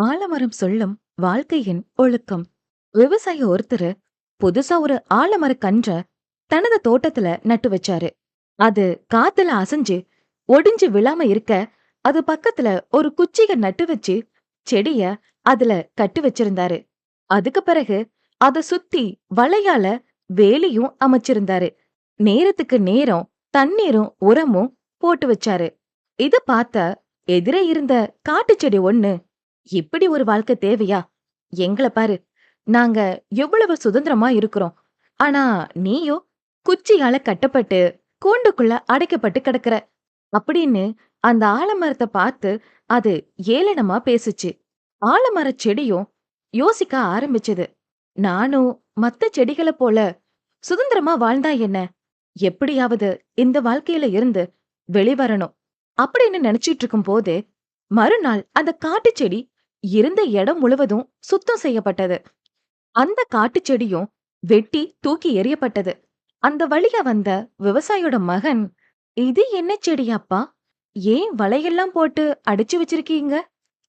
ஆலமரம் சொல்லும் வாழ்க்கையின் ஒழுக்கம். விவசாயி ஒருத்தரு புதுசா ஒரு ஆலமர கன்ற தனது தோட்டத்துல நட்டு வச்சாரு. அது காத்துல அசைஞ்சு ஒடிஞ்சு விழாம இருக்க அது பக்கத்துல ஒரு குச்சிக நட்டு வச்சு செடிய அதுல கட்டி வச்சிருந்தாரு. அதுக்கு பிறகு அத சுத்தி வலையால வேலியும் அமைச்சிருந்தாரு. நேரத்துக்கு நேரம் தண்ணீரும் உரமும் போட்டு வச்சாரு. இத பார்த்த எதிரே இருந்த காட்டு செடி ஒண்ணு இப்படி ஒரு வாழ்க்கை தேவையா? எங்கள பாரு நாங்க எவ்வளவு சுதந்திரமா இருக்கிறோம். ஆனா நீயோ குச்சியால கட்டப்பட்டு கூண்டுக்குள்ள அடைக்கப்பட்டு கிடக்குற. அப்படின்னு அந்த ஆலமரத்தை பார்த்து அது ஏளனமா பேசுச்சு. ஆலமரச் செடியும் யோசிக்க ஆரம்பிச்சது. நானும் மத்த செடிகளை போல சுதந்திரமா வாழ்ந்தா என்ன? எப்படியாவது இந்த வாழ்க்கையில இருந்து வெளிவரணும் அப்படின்னு நினைச்சிட்டு இருக்கும் போதே மறுநாள் அந்த காட்டுச்செடி இருந்த இடம் முழுவதும் சுத்தம் செய்யப்பட்டது. அந்த காட்டுச்செடியும் வெட்டி தூக்கி எறியப்பட்டது. அந்த வழியா வந்த விவசாயியோட மகன் இது என்ன செடியாப்பா? ஏன் வலையெல்லாம் போட்டு அடிச்சு வச்சிருக்கீங்க?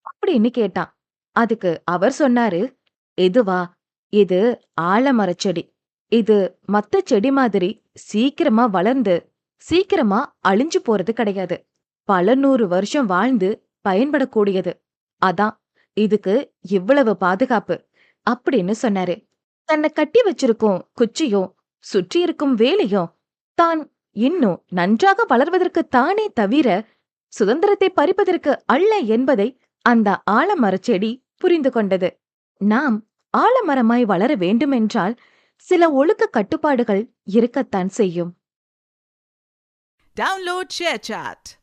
அப்படின்னு கேட்டான். அதுக்கு அவர் சொன்னாரு எதுவா? இது ஆலமரச் செடி. இது மத்த செடி மாதிரி சீக்கிரமா வளர்ந்து சீக்கிரமா அழிஞ்சு போறது கிடையாது. பல நூறு வருஷம் வாழ்ந்து பயன்படக்கூடியது. அதான் இதுக்கு இவ்வளவு பாதுகாப்பு அப்படின்னு சொன்னாரு. தன்னை கட்டி வச்சிருக்கும் குச்சியும் சுற்றி இருக்கும் வேலையும் தான் இன்னும் நன்றாக வளர்வதற்கு தானே தவிர சுதந்திரத்தை பறிப்பதற்கு அல்ல என்பதை அந்த ஆலமரச் செடி புரிந்து கொண்டது. நாம் ஆலமரமாய் வளர வேண்டுமென்றால் சில ஒழுக்க கட்டுப்பாடுகள் இருக்கத்தான் செய்யும். Download ShareChat.